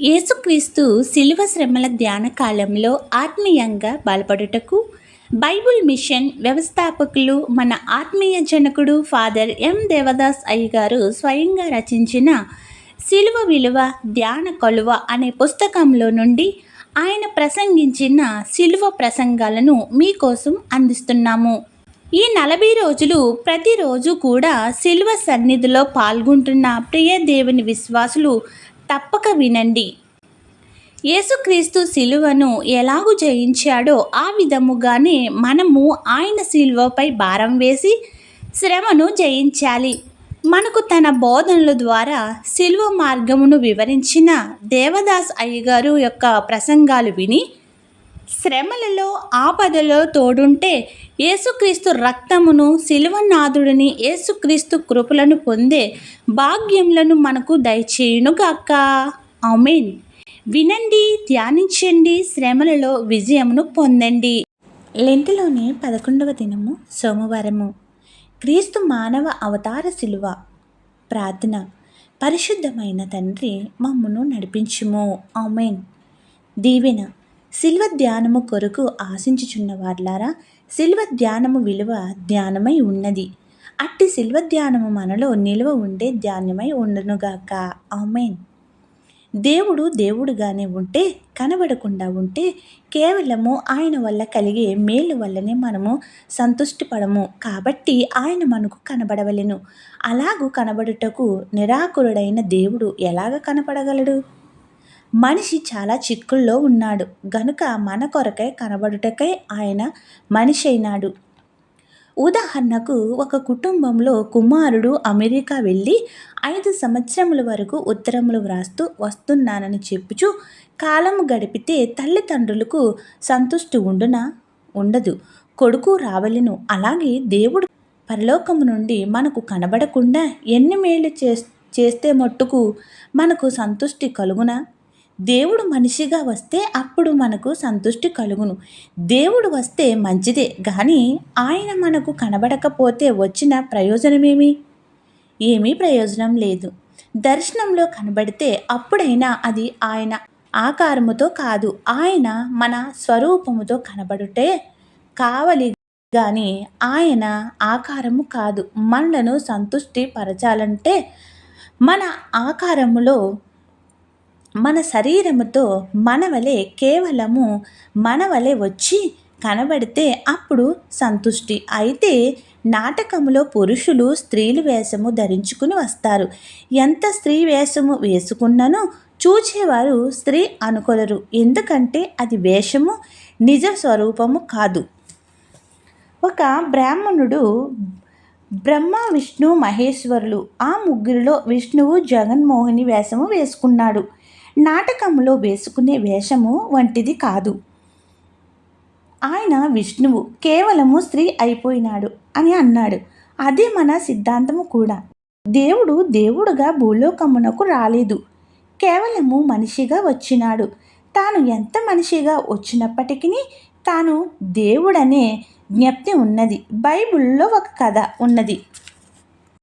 యేసుక్రీస్తు శిలువ శ్రమల ధ్యాన కాలంలో ఆత్మీయంగా బలపడుటకు బైబుల్ మిషన్ వ్యవస్థాపకులు మన ఆత్మీయ జనకుడు ఫాదర్ ఎం దేవదాస్ అయ్య గారు స్వయంగా రచించిన శిలువ విలువ ధ్యాన కొలువ అనే పుస్తకంలో నుండి ఆయన ప్రసంగించిన శిలువ ప్రసంగాలను మీకోసం అందిస్తున్నాము. ఈ నలభై రోజులు ప్రతిరోజు కూడా శిల్వ సన్నిధిలో పాల్గొంటున్న ప్రియ దేవుని విశ్వాసులు తప్పక వినండి. యేసుక్రీస్తు శిలువను ఎలాగు జయించాడో ఆ విధముగానే మనము ఆయన శిలువపై భారం వేసి శ్రమను జయించాలి. మనకు తన బోధనల ద్వారా శిలువ మార్గమును వివరించిన దేవదాస్ అయ్యగారు యొక్క ప్రసంగాలు విని శ్రమలలో ఆపదలో తోడుంటే యేసుక్రీస్తు రక్తమును శిలువనాథుడిని యేసుక్రీస్తు కృపలను పొందే భాగ్యములను మనకు దయచేయునుగాక. అమీన్ వినండి ధ్యానించండి శ్రమలలో విజయమును పొందండి. లెంటిలోని పదకొండవ దినము సోమవారము. క్రీస్తు మానవ అవతార శిలువ ప్రార్థన. పరిశుద్ధమైన తండ్రి మమ్మను నడిపించుము. ఆమెన్. దీవెన. శిల్వ ధ్యానము కొరకు ఆశించుచున్న వార్లారా శిల్వ ధ్యానము విలువ ధ్యానమై ఉన్నది. అట్టి శిల్వ ధ్యానము మనలో నిలువ ఉండే ధ్యానమై ఉండనుగాక. ఆమెన్. దేవుడు దేవుడుగానే ఉంటే కనబడకుండా ఉంటే కేవలము ఆయన వల్ల కలిగే మేలు వల్లనే మనము సంతుష్టిపడము. కాబట్టి ఆయన మనకు కనబడవలెను. అలాగూ కనబడుటకు నిరాకురుడైన దేవుడు ఎలాగ కనపడగలడు? మనిషి చాలా చిక్కుల్లో ఉన్నాడు. గనుక మన కొరకై కనబడుటకై ఆయన మనిషి అయినాడు ఉదాహరణకు ఒక కుటుంబంలో కుమారుడు అమెరికా వెళ్ళి ఐదు సంవత్సరముల వరకు ఉత్తరములు వ్రాస్తూ వస్తున్నానని చెప్పుచు కాలం గడిపితే తల్లిదండ్రులకు సంతుష్టి ఉండునా ఉండదు. కొడుకు రావలెను. అలాగే దేవుడు పరలోకము నుండి మనకు కనబడకుండా ఎన్ని మేలు చేస్తే మట్టుకు మనకు సంతుష్టి కలుగునా? దేవుడు మనిషిగా వస్తే అప్పుడు మనకు సంతృష్టి కలుగును. దేవుడు వస్తే మంచిదే కానీ ఆయన మనకు కనబడకపోతే వచ్చిన ప్రయోజనమేమి? ఏమీ ప్రయోజనం లేదు. దర్శనంలో కనబడితే అప్పుడైనా అది ఆయన ఆకారముతో కాదు ఆయన మన స్వరూపముతో కనబడుటే కావలి కానీ ఆయన ఆకారము కాదు. మనలను సంతృష్టి పరచాలంటే మన ఆకారములో మన శరీరముతో మనవలే కేవలము మనవలే వచ్చి కనబడితే అప్పుడు సంతుష్టి. అయితే నాటకములో పురుషులు స్త్రీలు వేషము ధరించుకుని వస్తారు. ఎంత స్త్రీ వేషము వేసుకున్నానో చూచేవారు స్త్రీ అనుకొలరు. ఎందుకంటే అది వేషము నిజ స్వరూపము కాదు. ఒక బ్రాహ్మణుడు బ్రహ్మ విష్ణు మహేశ్వరులు ఆ ముగ్గురిలో విష్ణువు జగన్మోహిని వేషము వేసుకున్నాడు. నాటకంలో వేసుకునే వేషము వంటిది కాదు. ఆయన విష్ణువు కేవలము స్త్రీ అయిపోయినాడు అని అన్నాడు. అదే మన సిద్ధాంతము కూడా. దేవుడు దేవుడుగా భూలోకమునకు రాలేదు. కేవలము మనిషిగా వచ్చినాడు. తాను ఎంత మనిషిగా వచ్చినప్పటికీ తాను దేవుడనే జ్ఞప్తి ఉన్నది. బైబిల్లో ఒక కథ ఉన్నది.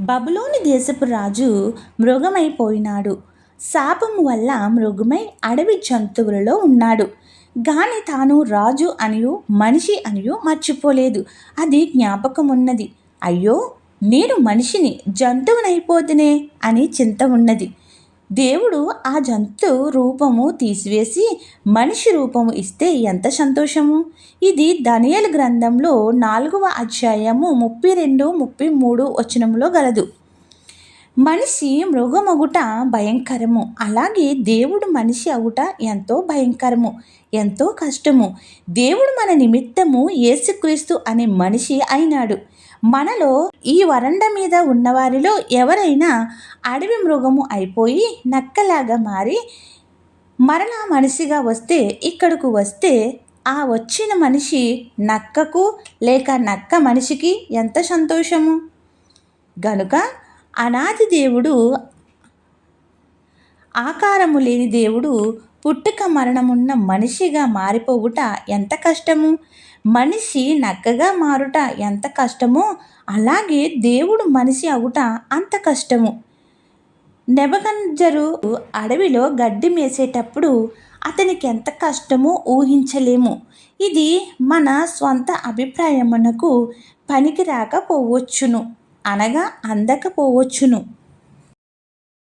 బబులోని దేశపు రాజు మృగమైపోయినాడు. శాపము వల్ల మృగమై అడవి జంతువులలో ఉన్నాడు. గాని తాను రాజు అనియు మనిషి అనియు మర్చిపోలేదు. అది జ్ఞాపకం ఉన్నది అయ్యో నేను మనిషిని జంతువునైపోతునే అని చింత ఉన్నది. దేవుడు ఆ జంతు రూపము తీసివేసి మనిషి రూపము ఇస్తే ఎంత సంతోషము? ఇది ధనియల్ గ్రంథంలో నాలుగవ అధ్యాయము ముప్పై రెండు ముప్పై మూడు వచనంలో గలదు. మనిషి మృగమగుట భయంకరము. అలాగే దేవుడు మనిషి అగుట ఎంతో భయంకరము ఎంతో కష్టము. దేవుడు మన నిమిత్తము యేసుక్రీస్తు అనే మనిషి అయినాడు. మనలో ఈ వరండ మీద ఉన్నవారిలో ఎవరైనా అడవి మృగము అయిపోయి నక్కలాగా మారి మరలా మనిషిగా వస్తే ఇక్కడకు వస్తే ఆ వచ్చిన మనిషి నక్కకు లేక నక్క మనిషికి ఎంత సంతోషము? గనుక అనాది దేవుడు ఆకారము లేని దేవుడు పుట్టుక మరణమున్న మనిషిగా మారిపోవుట ఎంత కష్టము? మనిషి నక్కగా మారుట ఎంత కష్టమో? అలాగే దేవుడు మనిషి అవుట అంత కష్టము. నెబగంజరు అడవిలో గడ్డి మేసేటప్పుడు అతనికి ఎంత కష్టమో ఊహించలేము. ఇది మన స్వంత అభిప్రాయమునకు పనికి రాకపోవచ్చును అనగా అందకపోవచ్చును.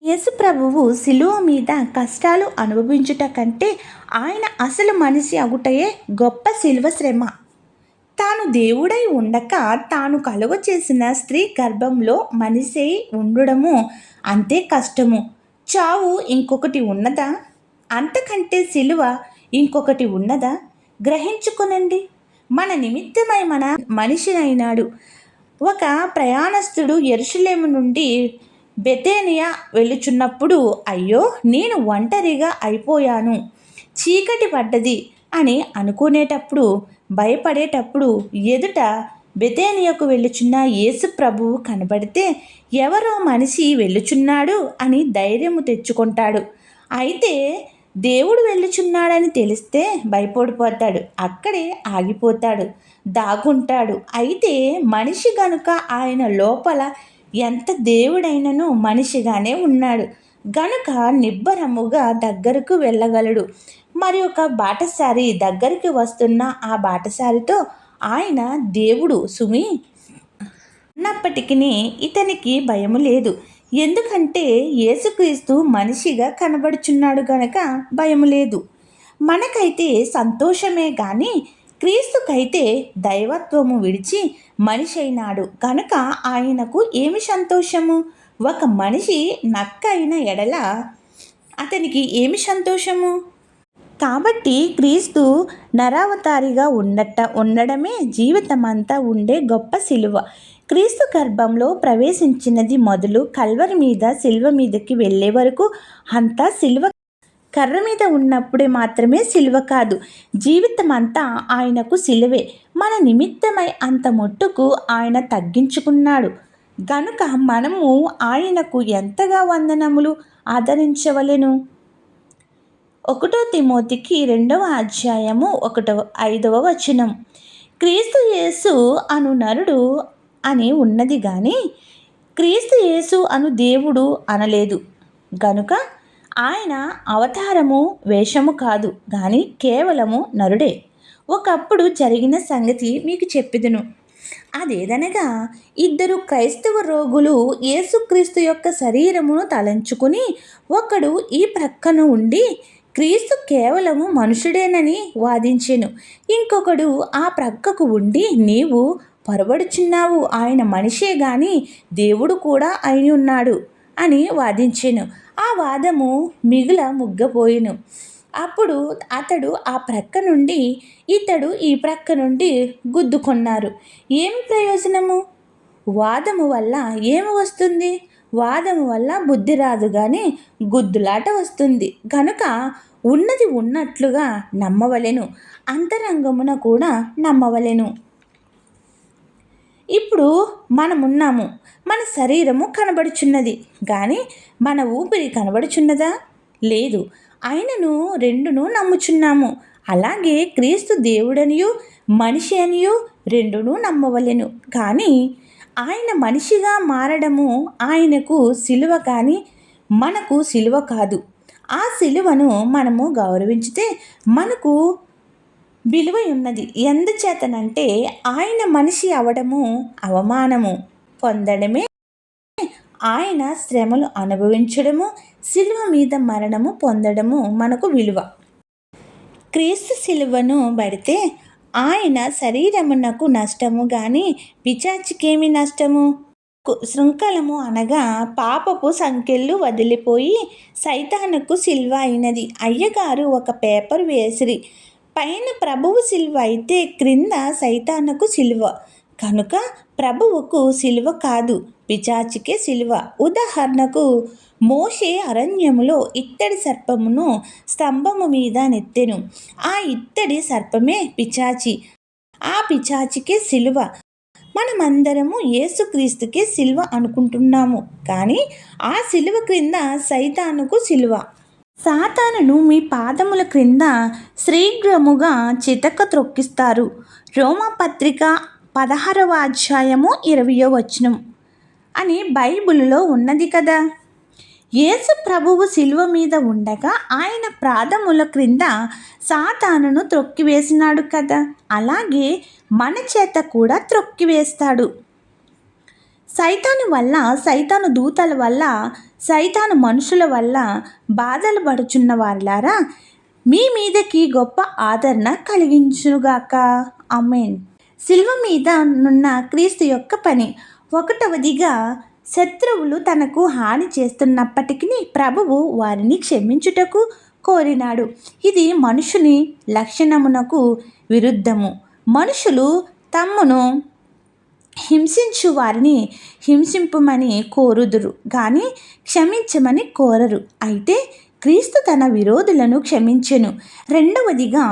యేసు ప్రభువు శిలువ మీద కష్టాలు అనుభవించుట కంటే ఆయన అసలు మనిషి అగుటయే గొప్ప శిలువ శ్రమ. తాను దేవుడై ఉండక తాను కలుగ చేసిన స్త్రీ గర్భంలో మనిషి ఉండడము అంతే కష్టము. చావు ఇంకొకటి ఉన్నదా? అంతకంటే శిలువ ఇంకొకటి ఉన్నదా? గ్రహించుకొనండి. మన నిమిత్తమై మన మనిషినైనాడు ఒక ప్రయాణస్తుడు ఎరుషులేము నుండి బెతేనియా వెళ్ళుచున్నప్పుడు అయ్యో నేను ఒంటరిగా అయిపోయాను చీకటి పడ్డది అని అనుకునేటప్పుడు భయపడేటప్పుడు ఎదుట బెతేనియకు వెళ్ళుచున్న యేసు ప్రభువు కనబడితే ఎవరో మనిషి వెళ్ళుచున్నాడు అని ధైర్యము తెచ్చుకుంటాడు. అయితే దేవుడు వెళ్ళుచున్నాడని తెలిస్తే భయపడిపోతాడు. అక్కడే ఆగిపోతాడు. దాగుంటాడు. అయితే మనిషి గనుక ఆయన లోపల ఎంత దేవుడైనను మనిషిగానే ఉన్నాడు. గనుక నిబ్బరముగా దగ్గరకు వెళ్ళగలడు. మరి ఒక బాటసారి దగ్గరికి వస్తున్న ఆ బాటసారితో ఆయన దేవుడు సుమి అన్నప్పటికీ ఇతనికి భయము లేదు. ఎందుకంటే యేసుక్రీస్తు మనిషిగా కనబడుచున్నాడు గనక భయం లేదు. మనకైతే సంతోషమే కానీ క్రీస్తుకైతే దైవత్వము విడిచి మనిషి అయినాడు కనుక ఆయనకు ఏమి సంతోషము? ఒక మనిషి నక్క అయిన ఎడల అతనికి ఏమి సంతోషము? కాబట్టి క్రీస్తు నరావతారిగా ఉండట ఉండడమే జీవితమంతా ఉండే గొప్ప శిలువ క్రీస్తు గర్భంలో ప్రవేశించినది మొదలు కల్వరి మీద శిల్వ మీదకి వెళ్ళే వరకు అంతా శిల్వ కర్ర మీద ఉన్నప్పుడే మాత్రమే సిలువ కాదు. జీవితం అంతా ఆయనకు సిలువే. మన నిమిత్తమై అంత మొట్టుకు ఆయన తగ్గించుకున్నాడు. గనుక మనము ఆయనకు ఎంతగా వందనములు ఆదరించవలెను? ఒకటో తిమోతికి రెండవ అధ్యాయము ఒకటవ ఐదవ వచనం. క్రీస్తు యేసు అను నరుడు అని ఉన్నది కానీ క్రీస్తు యేసు అను దేవుడు అనలేదు. గనుక ఆయన అవతారము వేషము కాదు కానీ కేవలము నరుడే. ఒకప్పుడు జరిగిన సంగతి మీకు చెప్పిదును. అదేదనగా ఇద్దరు క్రైస్తవ రోగులు యేసుక్రీస్తు యొక్క శరీరమును తలంచుకుని ఒకడు ఈ ప్రక్కన ఉండి క్రీస్తు కేవలము మనుషుడేనని వాదించెను. ఇంకొకడు ఆ ప్రక్కకు ఉండి నీవు పొరబడుచున్నావు ఆయన మనిషే గాని దేవుడు కూడా అయిని ఉన్నాడు అని వాదించెను. ఆ వాదము మిగుల ముగ్గపోయిను అప్పుడు అతడు ఆ ప్రక్క నుండి ఇతడు ఈ ప్రక్క నుండి గుద్దుకొన్నారు. ఏమి ప్రయోజనము? వాదము వల్ల ఏమి వస్తుంది? వాదము వల్ల బుద్ధి రాదు కానీ గుద్దులాట వస్తుంది. కనుక ఉన్నది ఉన్నట్లుగా నమ్మవలెను. అంతరంగమున కూడా నమ్మవలెను. ఇప్పుడు మనమున్నాము. మన శరీరము కనబడుచున్నది. కానీ మన ఊపిరి కనబడుచున్నదా? లేదు. ఆయనను రెండును నమ్ముచున్నాము. అలాగే క్రీస్తు దేవుడనియు మనిషి అనియు రెండును నమ్మవలెను. కానీ ఆయన మనిషిగా మారడము ఆయనకు సిలువ కానీ మనకు సిలువ కాదు. ఆ సిలువను మనము గౌరవించితే మనకు విలువ ఉన్నది ఎందుచేతనంటే ఆయన మనిషి అవడము అవమానము. పొందడమే ఆయన శ్రమలు అనుభవించడము శిలువ మీద మరణము పొందడము మనకు విలువ. క్రీస్తు శిలువను పడితే ఆయన శరీరమునకు నష్టము కానీ పిచాచికేమి నష్టము? శృంఖలము అనగా పాపపు సంఖ్యలు వదిలిపోయి సైతానుకు సిల్వ అయినది. అయ్యగారు ఒక పేపర్ వేసిరి. పైన ప్రభువు సిలువ అయితే క్రింద సైతానకు సిలువ. కనుక ప్రభువుకు సిలువ కాదు పిచాచికే సిలువ. ఉదాహరణకు మోషే అరణ్యములో ఇత్తడి సర్పమును స్తంభము మీద నెత్తెను. ఆ ఇత్తడి సర్పమే పిచాచి ఆ పిచాచికే సిలువ. మనమందరము యేసుక్రీస్తుకే సిలువ అనుకుంటున్నాము. కానీ ఆ సిలువ క్రింద సైతానుకు సిలువ. సాతానును మీ పాదముల క్రింద శీఘ్రముగా చితక త్రొక్కిస్తారు. రోమపత్రిక పదహారవ అధ్యాయము ఇరవయో వచనం. అని బైబిల్లో ఉన్నది కదా. యేసు ప్రభువు శిలువ మీద ఉండగా ఆయన ప్రాధముల క్రింద సాతానును త్రొక్కివేసినాడు కదా. అలాగే మన చేత కూడా త్రొక్కివేస్తాడు. సైతాను వల్ల సైతాను దూతల వల్ల సైతాను మనుషుల వల్ల బాధలు పడుచున్న వారులారా మీ మీదకి గొప్ప ఆదరణ కలిగించుగాక అమేన్ శిల్వ మీద నున్న క్రీస్తు యొక్క పని ఒకటవదిగా శత్రువులు తనకు హాని చేస్తున్నప్పటికీ ప్రభువు వారిని క్షమించుటకు కోరినాడు. ఇది మనుషుని లక్షణమునకు విరుద్ధము. మనుషులు తమ్మును హింసించు వారిని హింసింపమని కోరుదురు కానీ క్షమించమని కోరరు. అయితే క్రీస్తు తన విరోధులను క్షమించెను. రెండవదిగా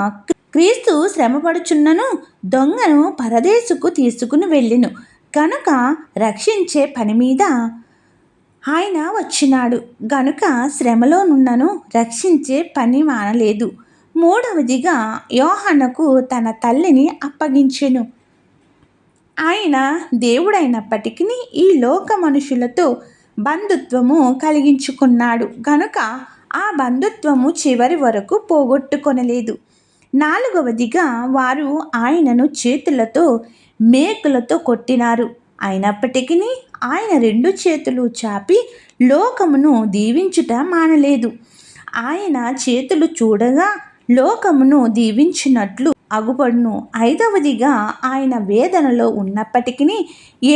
క్రీస్తు శ్రమపడుచున్నను దొంగను పరదేశుకు తీసుకుని వెళ్ళెను. కనుక రక్షించే పని మీద ఆయన వచ్చినాడు. గనుక శ్రమలోనున్నను రక్షించే పని మానలేదు. మూడవదిగా యోహన్నకు తన తల్లిని అప్పగించెను. ఆయన దేవుడైనప్పటికీ ఈ లోక మనుషులతో బంధుత్వము కలిగించుకున్నాడు. కనుక ఆ బంధుత్వము చివరి వరకు పోగొట్టుకొనలేదు. నాలుగవదిగా వారు ఆయనను చేతులతో మేకులతో కొట్టినారు. అయినప్పటికీ ఆయన రెండు చేతులు చాపి లోకమును దీవించుట మానలేదు. ఆయన చేతులు చూడగా లోకమును దీవించినట్లు అగుపడును. ఐదవదిగా ఆయన వేదనలో ఉన్నప్పటికీ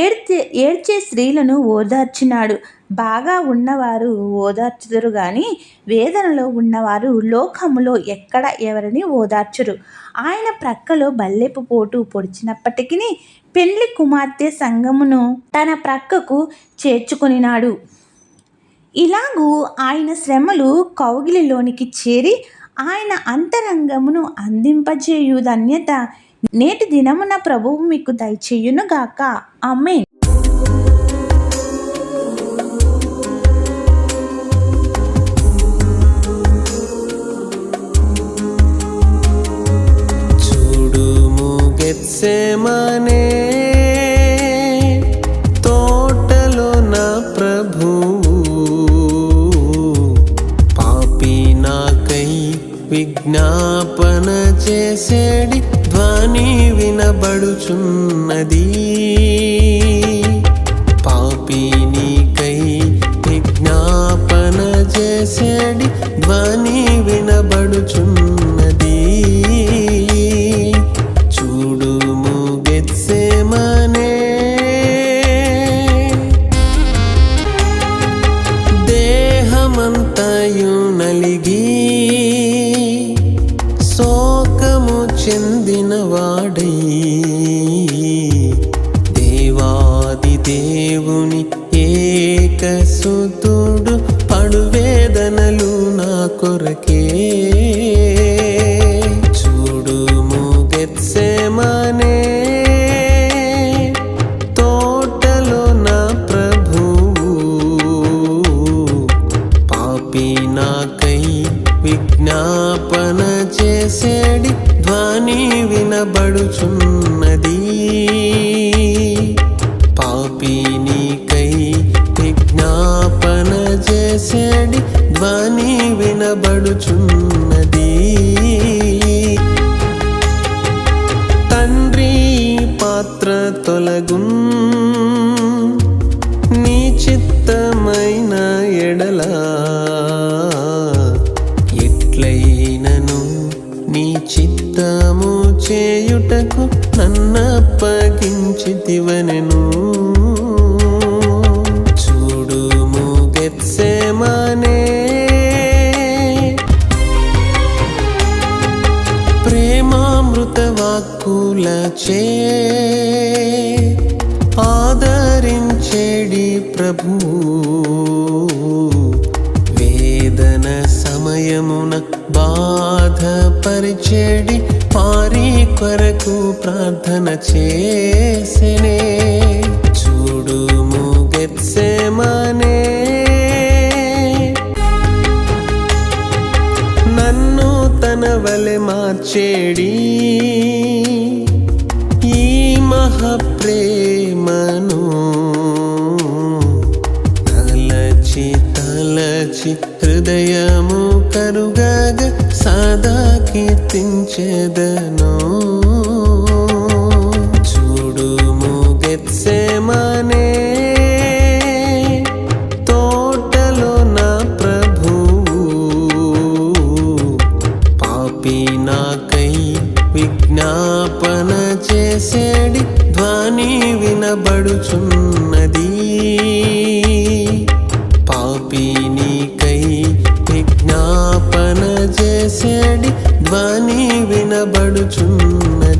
ఏడ్చే ఏడ్చే స్త్రీలను ఓదార్చినాడు. బాగా ఉన్నవారు ఓదార్చుదురు కానీ వేదనలో ఉన్నవారు లోకములో ఎక్కడ ఎవరిని ఓదార్చరు? ఆయన ప్రక్కలో బల్లెపు పోటు పొడిచినప్పటికీ పెండ్లి కుమార్తె సంగమును తన ప్రక్కకు చేర్చుకునినాడు. ఇలాగూ ఆయన శ్రమలు కౌగిలిలోనికి చేరి ఆయన అంతరంగమును అందింపజేయు ధన్యత నేటి దినమున ప్రభువు మీకు దయచేయునుగాక అమ్మే చూడు గెత్సెమనే తోటలో చేసేడి ధ్వని వినబడుచున్నది. తొలగు తొలగున్ నీ చిత్తమైన ఎడలా. ఎట్లయినను నీ చిత్తము చేయుటకు నన్నప్పగించితివనెను. ప్రేమామృత వాక్కులచే ఆదరించేడి ప్రభు. వేదన సమయమున బాధపరిచేడి పారి కొరకు ప్రార్థన చేసెనే. చూడుము గెత్సెమనే మార్చేడి ఈ మహప్రేమను తలచి తలచి హృదయము కరుగగ సదా కీర్తించెదను నాకై విజ్ఞాపన చేసేడి ధ్వని వినబడుచున్నది. పాపి నీకై విజ్ఞాపన చేసేడి ధ్వని వినబడుచున్నది.